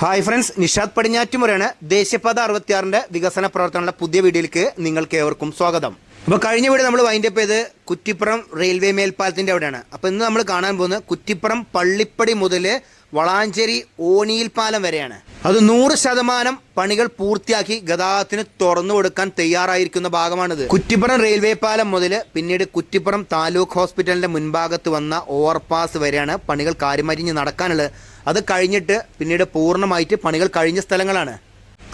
Hi friends Nishad പടിഞ്ഞാറ്റുമുറയാണ് ദേശീയപാത അറുപത്തിയാറിന്റെ വികസന പ്രവർത്തനങ്ങളുടെ പുതിയ വീഡിയോയിലേക്ക് നിങ്ങൾക്ക് ഏവർക്കും സ്വാഗതം. അപ്പോൾ കഴിഞ്ഞ വീഡിയോ നമ്മൾ വൈൻഡപ്പ് ചെയ്ത് കുറ്റിപ്പുറം റെയിൽവേ മേൽപ്പാലത്തിന്റെ അവിടെയാണ്. അപ്പോൾ ഇന്ന് നമ്മൾ കാണാൻ പോകുന്നത് കുറ്റിപ്പുറം പള്ളിപ്പടി മുതൽ വളാഞ്ചേരി ഓണിയിൽ പാലം വരെയാണ്. അത് നൂറ് ശതമാനം പണികൾ പൂർത്തിയാക്കി ഗതാഗതത്തിന് തുറന്നു കൊടുക്കാൻ തയ്യാറായിരിക്കുന്ന ഭാഗമാണിത്. കുറ്റിപ്പുറം റെയിൽവേ പാലം മുതൽ പിന്നീട് കുറ്റിപ്പുറം താലൂക്ക് ഹോസ്പിറ്റലിന്റെ മുൻഭാഗത്ത് വന്ന ഓവർപാസ് വരെയാണ് പണികൾ കാര്യമരിഞ്ഞ് നടക്കാനുള്ളത്. അത് കഴിഞ്ഞിട്ട് പിന്നീട് പൂർണമായിട്ട് പണികൾ കഴിഞ്ഞ സ്ഥലങ്ങളാണ്.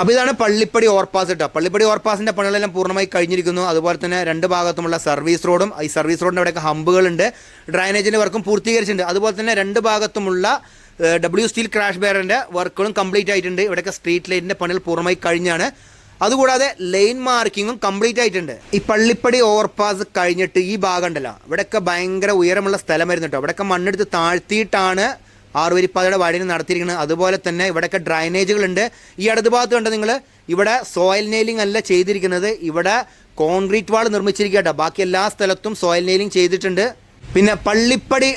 അപ്പോൾ ഇതാണ് പള്ളിപ്പടി ഓവർപാസ് കേട്ടോ പള്ളിപ്പടി ഓവർപാസിന്റെ പണികളെല്ലാം പൂർണമായി കഴിഞ്ഞിരിക്കുന്നു. അതുപോലെ തന്നെ രണ്ട് ഭാഗത്തുമുള്ള സർവീസ് റോഡും ഈ സർവീസ് റോഡിന്റെ അവിടെയൊക്കെ ഹമ്പുകളുണ്ട് ഡ്രൈനേജിന്റെ വർക്കും പൂർത്തീകരിച്ചിട്ടുണ്ട്. അതുപോലെ തന്നെ രണ്ട് ഭാഗത്തുമുള്ള ഡബ്ല്യു സ്റ്റീൽ ക്രാഷ് ബെയറിന്റെ വർക്കുകളും കംപ്ലീറ്റ് ആയിട്ടുണ്ട്. ഇവിടെയൊക്കെ സ്ട്രീറ്റ് ലൈറ്റിന്റെ പണികൾ പൂർണമായി കഴിഞ്ഞാണ്. അതുകൂടാതെ ലൈൻ മാർക്കിങ്ങും കംപ്ലീറ്റ് ആയിട്ടുണ്ട്. ഈ പള്ളിപ്പടി ഓവർപാസ് കഴിഞ്ഞിട്ട് ഈ ഭാഗം ഉണ്ടല്ലോ. ഇവിടെയൊക്കെ ഭയങ്കര ഉയരമുള്ള സ്ഥലമായിരുന്നു കേട്ടോ ഇവിടെയൊക്കെ മണ്ണെടുത്ത് താഴ്ത്തിയിട്ടാണ് ആറുവരിപ്പാതയുടെ വഴിന് നടത്തിയിരിക്കുന്നത്. അതുപോലെ തന്നെ ഇവിടെയൊക്കെ ഡ്രൈനേജുകളുണ്ട്. ഈ ഇടത് ഭാഗത്ത് കണ്ട് നിങ്ങൾ ഇവിടെ സോയിൽ നെയിലിംഗ് അല്ല ചെയ്തിരിക്കുന്നത്. ഇവിടെ കോൺക്രീറ്റ് വാൾ നിർമ്മിച്ചിരിക്കട്ടോ ബാക്കി എല്ലാ സ്ഥലത്തും സോയിൽ നെയിലിംഗ് ചെയ്തിട്ടുണ്ട്. പിന്നെ പള്ളിപ്പടി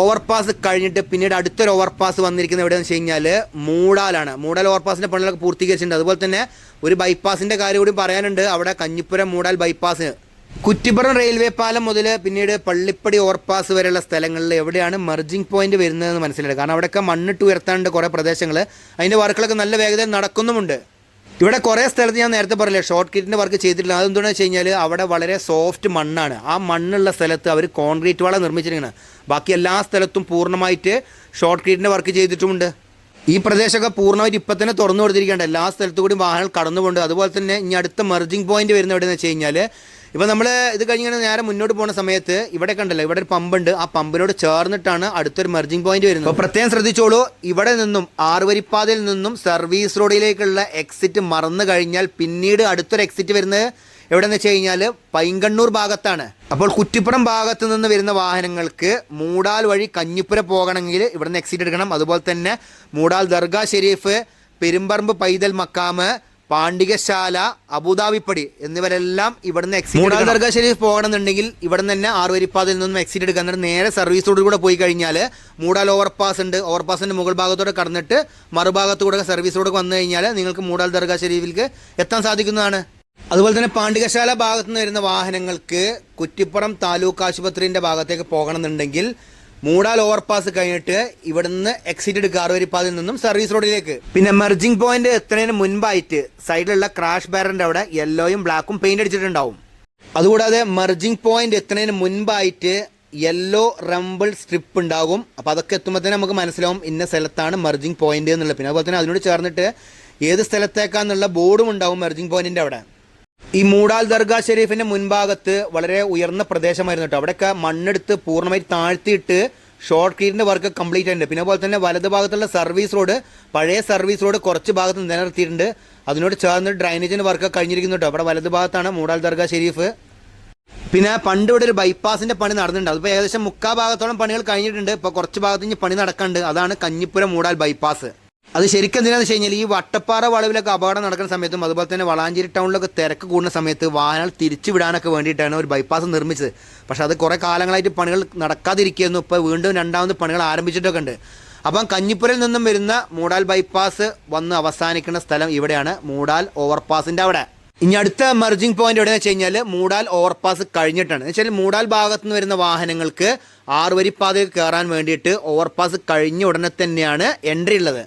ഓവർപാസ് കഴിഞ്ഞിട്ട് പിന്നീട് അടുത്തൊരു ഓവർപാസ് വന്നിരിക്കുന്നത് എവിടെയെന്ന് വെച്ച് കഴിഞ്ഞാൽ മൂടാലാണ്. മൂടാൽ ഓവർപാസിന്റെ പണികളൊക്കെ പൂർത്തീകരിച്ചിട്ടുണ്ട്. അതുപോലെ തന്നെ ഒരു ബൈപ്പാസിന്റെ കാര്യം കൂടി പറയാനുണ്ട്. അവിടെ കഞ്ഞിപ്പുരം മൂടാൽ ബൈപ്പാസ്. കുറ്റിപ്പുറം റെയിൽവേ പാലം മുതൽ പിന്നീട് പള്ളിപ്പടി ഓവർപാസ് വരെയുള്ള സ്ഥലങ്ങളിൽ എവിടെയാണ് മെർജിങ് പോയിന്റ് വരുന്നതെന്ന് മനസ്സിലായി. കാരണം അവിടെയൊക്കെ മണ്ണിട്ട് ഉയർത്താണ്ട് കുറേ പ്രദേശങ്ങൾ അതിന്റെ വർക്കുകളൊക്കെ നല്ല വേഗതയിൽ നടക്കുന്നുമുണ്ട്. ഇവിടെ കുറേ സ്ഥലത്ത് ഞാൻ നേരത്തെ പറഞ്ഞില്ലേ ഷോർട്ട് കിറ്റിന്റെ വർക്ക് ചെയ്തിട്ടില്ല. അതെന്താണെന്ന് വെച്ച് കഴിഞ്ഞാൽ അവിടെ വളരെ സോഫ്റ്റ് മണ്ണാണ്. ആ മണ്ണുള്ള സ്ഥലത്ത് അവർ കോൺക്രീറ്റ് വള നിർമ്മിച്ചിരിക്കുന്നത് ബാക്കി എല്ലാ സ്ഥലത്തും പൂർണമായിട്ട് ഷോർട്ട് കിറ്റിന്റെ വർക്ക് ചെയ്തിട്ടുമുണ്ട്. ഈ പ്രദേശമൊക്കെ പൂർണമായിട്ട് ഇപ്പം തന്നെ തുറന്നു കൊടുത്തിരിക്കേണ്ട എല്ലാ സ്ഥലത്തു കൂടി വാഹനങ്ങൾ കടന്നു അതുപോലെ തന്നെ ഇനി അടുത്ത മെർജിങ് പോയിന്റ് വരുന്ന എവിടെയെന്ന് വെച്ച് കഴിഞ്ഞാൽ ഇപ്പം നമ്മൾ ഇത് കഴിഞ്ഞ് നേരെ മുന്നോട്ട് പോകുന്ന സമയത്ത് ഇവിടെ കണ്ടല്ലോ ഇവിടെ ഒരു പമ്പുണ്ട്. ആ പമ്പിനോട് ചേർന്നിട്ടാണ് അടുത്തൊരു മെർജിങ് പോയിന്റ് വരുന്നത്. അപ്പോൾ പ്രത്യേകം ശ്രദ്ധിച്ചോളൂ ഇവിടെ നിന്നും ആറുവരിപ്പാതയിൽ നിന്നും സർവീസ് റോഡിലേക്കുള്ള എക്സിറ്റ് മറന്നു കഴിഞ്ഞാൽ പിന്നീട് അടുത്തൊരു എക്സിറ്റ് വരുന്നത് എവിടെയെന്ന് വെച്ച് കഴിഞ്ഞാൽ പൈങ്കണ്ണൂർ ഭാഗത്താണ്. അപ്പോൾ കുറ്റിപ്പുറം ഭാഗത്ത് നിന്ന് വരുന്ന വാഹനങ്ങൾക്ക് മൂടാൽ വഴി കഞ്ഞിപ്പുര പോകണമെങ്കിൽ ഇവിടുന്ന് എക്സിറ്റ് എടുക്കണം. അതുപോലെ തന്നെ മൂടാൽ ദർഗാ ഷെരീഫ് പെരുമ്പറമ്പ് പൈതൽ മക്കാമ് പാണ്ഡികശാല അബുദാബിപ്പടി എന്നിവരെല്ലാം ഇവിടുന്ന് എക്സിറ്റ് മൂടാൽ ദർഗാ ശരീഫ് പോകണമെന്നുണ്ടെങ്കിൽ ഇവിടെ തന്നെ ആറുവരിപ്പാതിൽ നിന്നും എക്സിറ്റ് എടുക്കാൻ എന്നിട്ട് നേരെ സർവീസോട് കൂടെ പോയി കഴിഞ്ഞാൽ മൂടാൽ ഓവർപാസ് ഉണ്ട്. ഓവർപാസിന്റെ മുകൾ ഭാഗത്തോടെ കടന്നിട്ട് മറുഭാഗത്തൂടെ സർവീസോട് റോഡ് വന്നു കഴിഞ്ഞാൽ നിങ്ങൾക്ക് മൂടാൽ ദർഗാ ഷെരീഫിലേക്ക് എത്താൻ സാധിക്കുന്നതാണ്. അതുപോലെ തന്നെ പാണ്ഡികശാല ഭാഗത്തു നിന്ന് വരുന്ന വാഹനങ്ങൾക്ക് കുറ്റിപ്പുറം താലൂക്ക് ആശുപത്രിന്റെ ഭാഗത്തേക്ക് പോകണമെന്നുണ്ടെങ്കിൽ മൂടാൽ ഓവർപാസ് കഴിഞ്ഞിട്ട് ഇവിടുന്ന് എക്സിറ്റ് എടുക്കുക. ആറുവരിപ്പാതിൽ നിന്നും സർവീസ് റോഡിലേക്ക് പിന്നെ മെർജിംഗ് പോയിന്റ് എത്തുന്നതിന് മുൻപായിട്ട് സൈഡിലുള്ള ക്രാഷ് ബാരറിന്റെ അവിടെ യെല്ലോയും ബ്ലാക്കും പെയിന്റ് അടിച്ചിട്ടുണ്ടാവും. അതുകൂടാതെ മെർജിംഗ് പോയിന്റ് എത്തുന്നതിന് മുൻപായിട്ട് യെല്ലോ റംബിൾ സ്ട്രിപ്പ് ഉണ്ടാകും. അപ്പോൾ അതൊക്കെ എത്തുമ്പോൾ തന്നെ നമുക്ക് മനസ്സിലാവും ഇന്ന സ്ഥലത്താണ് മെർജിംഗ് പോയിന്റ് എന്നുള്ളത് പിന്നെ അതുപോലെ തന്നെ അതിനോട് ചേർന്നിട്ട് ഏത് സ്ഥലത്തേക്കാന്നുള്ള ബോർഡും ഉണ്ടാവും മെർജിംഗ് പോയിന്റിന്റെ അവിടെ. ഈ മൂടാൽ ദർഗ ഷെരീഫിന്റെ മുൻഭാഗത്ത് വളരെ ഉയർന്ന പ്രദേശമായിരുന്നു കേട്ടോ. അവിടെയൊക്കെ മണ്ണെടുത്ത് പൂർണമായി താഴ്ത്തിയിട്ട് ഷോർട്ട് ക്രീറ്റിന്റെ വർക്ക് കംപ്ലീറ്റ് ആയിട്ടുണ്ട്. പിന്നെ പോലെ തന്നെ വലത് ഭാഗത്തുള്ള സർവീസ് റോഡ് പഴയ സർവീസ് റോഡ് കുറച്ച് ഭാഗത്ത് നിലനിർത്തിയിട്ടുണ്ട്. അതിനോട് ചേർന്ന് ഡ്രൈനേജിന്റെ വർക്ക് കഴിഞ്ഞിരിക്കുന്നു കേട്ടോ. അവിടെ വലത് ഭാഗത്താണ് മൂടാൽ ദർഗാ ഷെരീഫ്. പിന്നെ പണ്ട് ഇവിടെ ഒരു ബൈപ്പാസിന്റെ പണി നടന്നിട്ടുണ്ട്. അതിപ്പോൾ ഏകദേശം മുക്കാ ഭാഗത്തോളം പണികൾ കഴിഞ്ഞിട്ടുണ്ട്. ഇപ്പോൾ കുറച്ച് ഭാഗത്ത് പണി നടക്കുന്നുണ്ട് അതാണ് കഞ്ഞിപ്പുരം മൂടാൽ ബൈപ്പാസ് അത് ശരിക്കും എന്തിനാന്ന് വെച്ച് കഴിഞ്ഞാൽ ഈ വട്ടപ്പാറ വളവിലൊക്കെ അപകടം നടക്കുന്ന സമയത്തും അതുപോലെ തന്നെ വളാഞ്ചേരി ടൗണിലൊക്കെ തിരക്ക് കൂടുന്ന സമയത്ത് വാഹനങ്ങൾ തിരിച്ചു വിടാനൊക്കെ വേണ്ടിയിട്ടാണ് ഒരു ബൈപ്പാസ് നിർമ്മിച്ചത്. പക്ഷേ അത് കുറേ കാലങ്ങളായിട്ട് പണികൾ നടക്കാതിരിക്കുന്നു ഇപ്പോൾ വീണ്ടും രണ്ടാമത് പണികൾ ആരംഭിച്ചിട്ടൊക്കെ ഉണ്ട്. അപ്പം കഞ്ഞിപ്പുരയിൽ നിന്നും വരുന്ന മൂടാൽ ബൈപ്പാസ് വന്ന് അവസാനിക്കുന്ന സ്ഥലം ഇവിടെയാണ്. മൂടാൽ ഓവർപാസിന്റെ അവിടെ. ഇനി അടുത്ത മെർജിംഗ് പോയിന്റ് എവിടെയെന്ന് വെച്ച് കഴിഞ്ഞാൽ മൂടാൽ ഓവർപാസ് കഴിഞ്ഞിട്ടാണ്. എന്ന് വെച്ചാൽ മൂടാൽ ഭാഗത്ത് നിന്ന് വരുന്ന വാഹനങ്ങൾക്ക് ആറുവരിപ്പാതയിൽ കയറാൻ വേണ്ടിയിട്ട് ഓവർപാസ് കഴിഞ്ഞ ഉടനെ തന്നെയാണ് എൻട്രി ഉള്ളത്.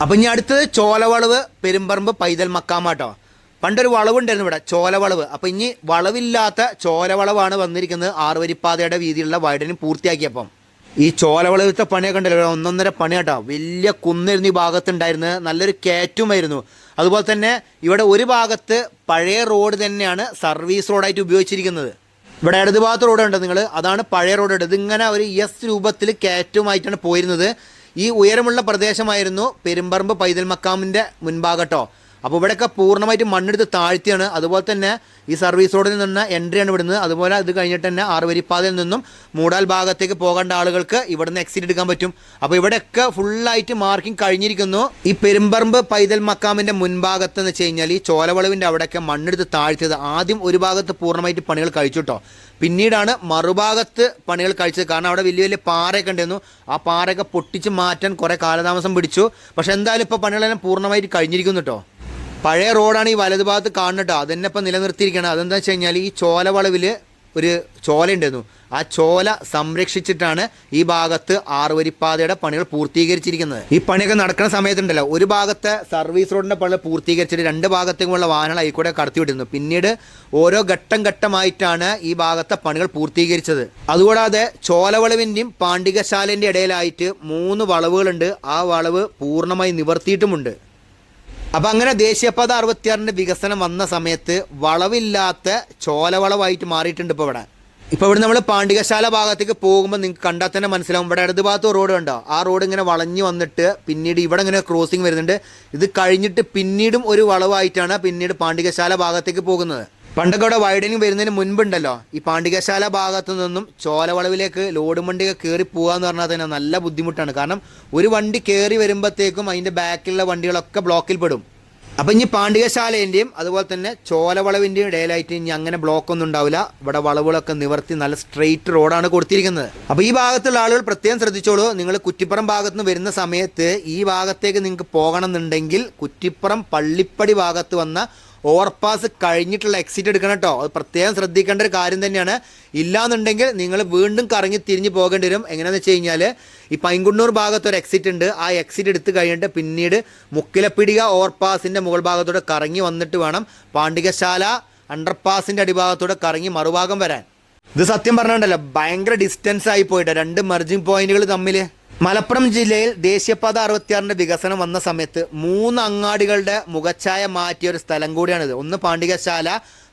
അപ്പം ഇനി അടുത്തത് ചോലവളവ് പെരുമ്പറമ്പ് പൈതൽ മക്കാമാട്ടോ പണ്ടൊരു വളവുണ്ടായിരുന്നു ഇവിടെ ചോലവളവ്. അപ്പം ഇനി വളവില്ലാത്ത ചോലവളവാണ് വന്നിരിക്കുന്നത് ആറുവരിപ്പാതയുടെ വീതിയിലുള്ള വൈഡനും പൂർത്തിയാക്കിയപ്പം. ഈ ചോലവളവിലത്തെ പണിയൊക്കെ ഉണ്ടല്ലോ ഒന്നൊന്നര പണിയാട്ടോ വലിയ കുന്നിരുന്നു ഈ ഭാഗത്തുണ്ടായിരുന്നത്. നല്ലൊരു കയറ്റുമായിരുന്നു. അതുപോലെ തന്നെ ഇവിടെ ഒരു ഭാഗത്ത് പഴയ റോഡ് തന്നെയാണ് സർവീസ് റോഡായിട്ട് ഉപയോഗിച്ചിരിക്കുന്നത്. ഇവിടെ ഇടതുഭാഗത്ത് ഉണ്ട് നിങ്ങൾ അതാണ് പഴയ റോഡ് ഇതിങ്ങനെ ഒരു എസ് രൂപത്തിൽ കയറ്റുമായിട്ടാണ് പോയിരുന്നത്. ഈ ഉയരമുള്ള പ്രദേശമായിരുന്നു പെരുമ്പറമ്പ് പൈതൽ മക്കാമിന്റെ മുൻഭാഗട്ടോ. അപ്പോൾ ഇവിടെയൊക്കെ പൂർണമായിട്ട് മണ്ണെടുത്ത് താഴ്ത്തിയാണ്. അതുപോലെ തന്നെ ഈ സർവീസ് റോഡിൽ നിന്ന് എൻട്രിയാണ് വിടുന്നത് അതുപോലെ ഇത് കഴിഞ്ഞിട്ട് തന്നെ ആറുവരിപ്പാതയിൽ നിന്നും മൂടാൽ ഭാഗത്തേക്ക് പോകേണ്ട ആളുകൾക്ക് ഇവിടുന്ന് എക്സിറ്റ് എടുക്കാൻ പറ്റും. അപ്പോൾ ഇവിടെയൊക്കെ ഫുള്ളായിട്ട് മാർക്കിംഗ് കഴിഞ്ഞിരിക്കുന്നു. ഈ പെരുമ്പറമ്പ് പൈതൽ മക്കാമിന്റെ മുൻഭാഗത്ത് എന്ന് വെച്ച് കഴിഞ്ഞാൽ ഈ ചോലവളവിന്റെ അവിടെയൊക്കെ മണ്ണെടുത്ത് താഴ്ത്തിയത്. ആദ്യം ഒരു ഭാഗത്ത് പൂർണമായിട്ട് പണികൾ കഴിച്ചു പിന്നീടാണ് മറുഭാഗത്ത് പണികൾ കഴിച്ചത്. കാരണം അവിടെ വലിയ വലിയ പാറയൊക്കെ ഉണ്ടായിരുന്നു. ആ പാറയൊക്കെ പൊട്ടിച്ച് മാറ്റാൻ കുറേ കാലതാമസം പിടിച്ചു. പക്ഷെ എന്തായാലും ഇപ്പോൾ പണികളെല്ലാം പൂർണമായിട്ട് കഴിഞ്ഞിരിക്കുന്നു കേട്ടോ പഴയ റോഡാണ് ഈ വലതുഭാഗത്ത് കാണുന്നത് കേട്ടോ. അതന്നെ ഇപ്പം നിലനിർത്തിയിരിക്കണം അതെന്താ വെച്ച് കഴിഞ്ഞാൽ ഈ ചോലവളവിൽ ഒരു ചോല ഉണ്ടായിരുന്നു ആ ചോല സംരക്ഷിച്ചിട്ടാണ് ഈ ഭാഗത്ത് ആറുവരിപ്പാതയുടെ പണികൾ പൂർത്തീകരിച്ചിരിക്കുന്നത്. ഈ പണിയൊക്കെ നടക്കുന്ന സമയത്തുണ്ടല്ലോ ഒരു ഭാഗത്തെ സർവീസ് റോഡിന്റെ പണികൾ പൂർത്തീകരിച്ചിട്ട് രണ്ട് ഭാഗത്തേക്കുമുള്ള വാഹനങ്ങൾ ആയിക്കൂടെ കടത്തിവിട്ടിരുന്നു പിന്നീട് ഓരോ ഘട്ടം ഘട്ടമായിട്ടാണ് ഈ ഭാഗത്തെ പണികൾ പൂർത്തീകരിച്ചത്. അതുകൂടാതെ ചോലവളവിന്റെയും പാണ്ഡികശാലന്റെ ഇടയിലായിട്ട് മൂന്ന് വളവുകളുണ്ട്. ആ വളവ് പൂർണമായി നിവർത്തിയിട്ടുമുണ്ട്. അപ്പം അങ്ങനെ ദേശീയപാത അറുപത്തിയാറിന്റെ വികസനം വന്ന സമയത്ത് വളവില്ലാത്ത ചോലവളവായിട്ട് മാറിയിട്ടുണ്ട് ഇപ്പോൾ ഇവിടെ. ഇപ്പോൾ ഇവിടെ നമ്മൾ പാണ്ഡികശാല ഭാഗത്തേക്ക് പോകുമ്പോൾ നിങ്ങൾക്ക് കണ്ടാൽ തന്നെ മനസ്സിലാവും. ഇവിടെ ഇടത് ഭാഗത്ത് റോഡ് കണ്ടോ? ആ റോഡ് ഇങ്ങനെ വളഞ്ഞു വന്നിട്ട് പിന്നീട് ഇവിടെ ഇങ്ങനെ ക്രോസിംഗ് വരുന്നുണ്ട്. ഇത് കഴിഞ്ഞിട്ട് പിന്നീടും ഒരു വളവായിട്ടാണ് പിന്നീട് പാണ്ഡികശാല ഭാഗത്തേക്ക് പോകുന്നത്. പണ്ടൊക്കെ ഇവിടെ വൈഡനിങ് വരുന്നതിന് മുൻപുണ്ടല്ലോ. ഈ പാണ്ഡികശാല ഭാഗത്തു നിന്നും ചോലവളവിലേക്ക് ലോഡ് വണ്ടിയൊക്കെ കയറി പോകാന്ന് പറഞ്ഞാൽ തന്നെ നല്ല ബുദ്ധിമുട്ടാണ്. കാരണം ഒരു വണ്ടി കയറി വരുമ്പോഴത്തേക്കും അതിന്റെ ബാക്കിലുള്ള വണ്ടികളൊക്കെ ബ്ലോക്കിൽ പെടും. അപ്പം ഇനി പാണ്ഡികശാലേന്റെയും അതുപോലെ തന്നെ ചോലവളവിന്റെയും ഇടയിലായിട്ട് ഇനി അങ്ങനെ ബ്ലോക്ക് ഒന്നും ഉണ്ടാവില്ല. ഇവിടെ വളവുകളൊക്കെ നിവർത്തി നല്ല സ്ട്രെയിറ്റ് റോഡാണ് കൊടുത്തിരിക്കുന്നത്. അപ്പോൾ ഈ ഭാഗത്തുള്ള ആളുകൾ പ്രത്യേകം ശ്രദ്ധിച്ചോളൂ. നിങ്ങൾ കുറ്റിപ്പുറം ഭാഗത്ത് നിന്ന് വരുന്ന സമയത്ത് ഈ ഭാഗത്തേക്ക് നിങ്ങൾക്ക് പോകണം എന്നുണ്ടെങ്കിൽ കുറ്റിപ്പുറം പള്ളിപ്പടി ഭാഗത്ത് വന്ന ഓവർപാസ് കഴിഞ്ഞിട്ടുള്ള എക്സിറ്റ് എടുക്കണം കേട്ടോ അത് പ്രത്യേകം ശ്രദ്ധിക്കേണ്ട ഒരു കാര്യം തന്നെയാണ്. ഇല്ലാന്നുണ്ടെങ്കിൽ നിങ്ങൾ വീണ്ടും കറങ്ങി തിരിഞ്ഞ് പോകേണ്ടി വരും. എങ്ങനെയാണെന്ന് വെച്ച് കഴിഞ്ഞാൽ ഈ പൈങ്കുണ്ണൂർ ഭാഗത്ത് ഒരു എക്സിറ്റ് ഉണ്ട്. ആ എക്സിറ്റ് എടുത്ത് കഴിഞ്ഞിട്ട് പിന്നീട് മുക്കിലപ്പിടിക ഓവർപാസിന്റെ മുകൾ ഭാഗത്തൂടെ കറങ്ങി വന്നിട്ട് വേണം പാണ്ഡികശാല അണ്ടർപാസിന്റെ അടിഭാഗത്തൂടെ കറങ്ങി മറുഭാഗം വരാൻ. ഇത് സത്യം പറഞ്ഞിട്ടുണ്ടല്ലോ ഭയങ്കര ഡിസ്റ്റൻസ് ആയി പോയിട്ട്. രണ്ട് മെർജിങ് പോയിന്റുകൾ തമ്മിൽ മലപ്പുറം ജില്ലയിൽ ദേശീയപാത അറുപത്തിയാറിന്റെ വികസനം വന്ന സമയത്ത് മൂന്ന് അങ്ങാടികളുടെ മുഖച്ഛായ മാറ്റിയ ഒരു സ്ഥലം കൂടിയാണിത്. ഒന്ന് പാണ്ഡികശാല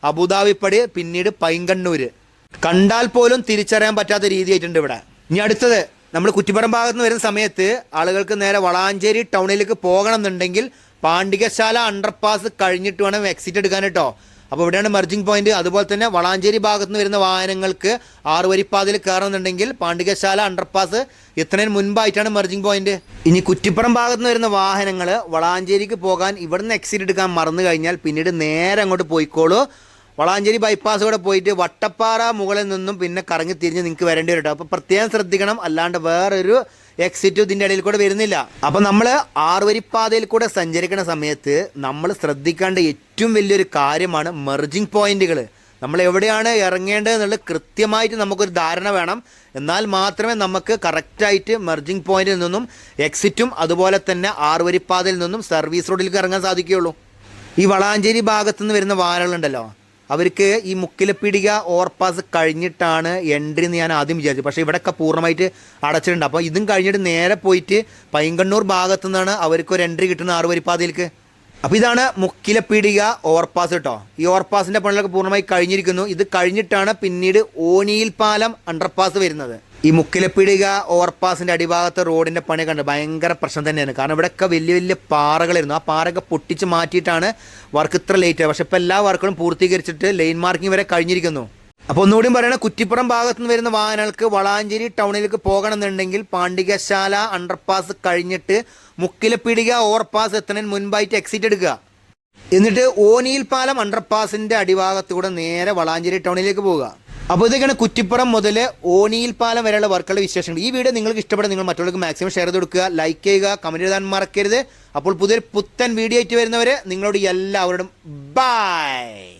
അബുദാബിപ്പടി പിന്നീട് പൈങ്കണ്ണൂര്. കണ്ടാൽ പോലും തിരിച്ചറിയാൻ പറ്റാത്ത രീതിയായിട്ടുണ്ട് ഇവിടെ. ഇനി അടുത്തത് നമ്മൾ കുറ്റിപ്പുറം ഭാഗത്ത് നിന്ന് വരുന്ന സമയത്ത് ആളുകൾക്ക് നേരെ വളാഞ്ചേരി ടൗണിലേക്ക് പോകണം എന്നുണ്ടെങ്കിൽ പാണ്ഡികശാല അണ്ടർപാസ് കഴിഞ്ഞിട്ട് വേണം എക്സിറ്റ് എടുക്കാൻ കേട്ടോ. അപ്പോൾ ഇവിടെയാണ് മെർജിംഗ് പോയിന്റ് അതുപോലെ തന്നെ വളാഞ്ചേരി ഭാഗത്ത് നിന്ന് വരുന്ന വാഹനങ്ങൾക്ക് ആറ് വരിപ്പാതയിൽ കയറുന്നുണ്ടെങ്കിൽ പാണ്ഡികശാല അണ്ടർപാസ് എത്തുന്നതിന് മുൻപായിട്ടാണ് മെർജിംഗ് പോയിന്റ് ഇനി കുറ്റിപ്പുറം ഭാഗത്ത് നിന്ന് വരുന്ന വാഹനങ്ങൾ വളാഞ്ചേരിക്ക് പോകാൻ ഇവിടുന്ന് എക്സിറ്റ് എടുക്കാൻ മറന്നു കഴിഞ്ഞാൽ പിന്നീട് നേരെ അങ്ങോട്ട് പോയിക്കോളൂ. വളാഞ്ചേരി ബൈപ്പാസ് കൂടെ പോയിട്ട് വട്ടപ്പാറ മുകളിൽ നിന്നും പിന്നെ കറങ്ങി തിരിഞ്ഞ് നിങ്ങൾക്ക് വരേണ്ടി വരും അപ്പോൾ പ്രത്യേകം ശ്രദ്ധിക്കണം. അല്ലാണ്ട് വേറൊരു എക്സിറ്റ് ഇതിന്റെ ഇടയിൽ കൂടെ വരുന്നില്ല. അപ്പം നമ്മൾ ആറുവരിപ്പാതയിൽ കൂടെ സഞ്ചരിക്കുന്ന സമയത്ത് നമ്മൾ ശ്രദ്ധിക്കേണ്ട ഏറ്റവും വലിയൊരു കാര്യമാണ് മെർജിങ് പോയിന്റുകൾ നമ്മൾ എവിടെയാണ് ഇറങ്ങേണ്ടത് എന്നുള്ളത് കൃത്യമായിട്ട് നമുക്കൊരു ധാരണ വേണം. എന്നാൽ മാത്രമേ നമുക്ക് കറക്റ്റായിട്ട് മെർജിങ് പോയിന്റിൽ നിന്നും എക്സിറ്റും അതുപോലെ തന്നെ ആറുവരിപ്പാതയിൽ നിന്നും സർവീസ് റോഡിലേക്ക് ഇറങ്ങാൻ സാധിക്കുകയുള്ളൂ. ഈ വളാഞ്ചേരി ഭാഗത്തുനിന്ന് വരുന്ന വാഹനങ്ങളുണ്ടല്ലോ. അവർക്ക് ഈ മുക്കിലപ്പിടിക ഓവർപാസ് കഴിഞ്ഞിട്ടാണ് എൻട്രി എന്ന് ഞാൻ ആദ്യം വിചാരിച്ചു പക്ഷേ ഇവിടെയൊക്കെ പൂർണമായിട്ട് അടച്ചിട്ടുണ്ട്. അപ്പോൾ ഇതും കഴിഞ്ഞിട്ട് നേരെ പോയിട്ട് പൈങ്കണ്ണൂർ ഭാഗത്തു നിന്നാണ് അവർക്ക് ഒരു എൻട്രി കിട്ടുന്ന ആറുവരിപ്പാതയിലേക്ക്. അപ്പോൾ ഇതാണ് മുക്കിലപ്പീടിക ഓവർപാസ് കേട്ടോ ഈ ഓവർപാസിന്റെ പണികളൊക്കെ പൂർണമായി കഴിഞ്ഞിരിക്കുന്നു. ഇത് കഴിഞ്ഞിട്ടാണ് പിന്നീട് ഓനിയിൽ പാലം അണ്ടർപാസ് വരുന്നത്. ഈ മുക്കിലപ്പീടിക ഓവർപാസിന്റെ അടിഭാഗത്തെ റോഡിന്റെ പണി കണ്ട് ഭയങ്കര പ്രശ്നം തന്നെയാണ്. കാരണം ഇവിടെയൊക്കെ വലിയ വലിയ പാറകളായിരുന്നു. ആ പാറയൊക്കെ പൊട്ടിച്ച് മാറ്റിയിട്ടാണ് വർക്ക് ഇത്ര ലേറ്റ് പക്ഷേ ഇപ്പോൾ എല്ലാ വർക്കുകളും പൂർത്തീകരിച്ചിട്ട് ലൈൻ മാർക്കിംഗ് വരെ കഴിഞ്ഞിരിക്കുന്നു. അപ്പോൾ ഒന്നുകൂടി പറയണ കുറ്റിപ്പുറം ഭാഗത്ത് നിന്ന് വരുന്ന വാഹനങ്ങൾക്ക് വളാഞ്ചേരി ടൗണിലേക്ക് പോകണമെന്നുണ്ടെങ്കിൽ പാണ്ഡികശാല അണ്ടർപാസ് കഴിഞ്ഞിട്ട് മുക്കിലപ്പീടിക ഓവർപാസ് എത്തുന്നതിന് മുൻപായിട്ട് എക്സിറ്റ് എടുക്കുക. എന്നിട്ട് ഓനിയിൽ പാലം അണ്ടർപാസിന്റെ അടിഭാഗത്തൂടെ നേരെ വളാഞ്ചേരി ടൗണിലേക്ക് പോവുക. അപ്പോൾ ഇതൊക്കെയാണ് കുറ്റിപ്പുറം മുതൽ ഓണിയിൽ പാലം വരെയുള്ള വർക്കുകളുടെ വിശേഷങ്ങൾ. ഈ വീഡിയോ നിങ്ങൾക്ക് ഇഷ്ടപ്പെടുന്ന നിങ്ങൾ മറ്റുള്ളവർക്ക് മാക്സിമം ഷെയർ ചെയ്ത് കൊടുക്കുക ലൈക്ക് ചെയ്യുക കമന്റ് എഴുതാൻ മറക്കരുത്. അപ്പോൾ പുതിയൊരു പുത്തൻ വീഡിയോ ആയിട്ട് വരുന്നവർ നിങ്ങളോട് എല്ലാവരോടും ബൈ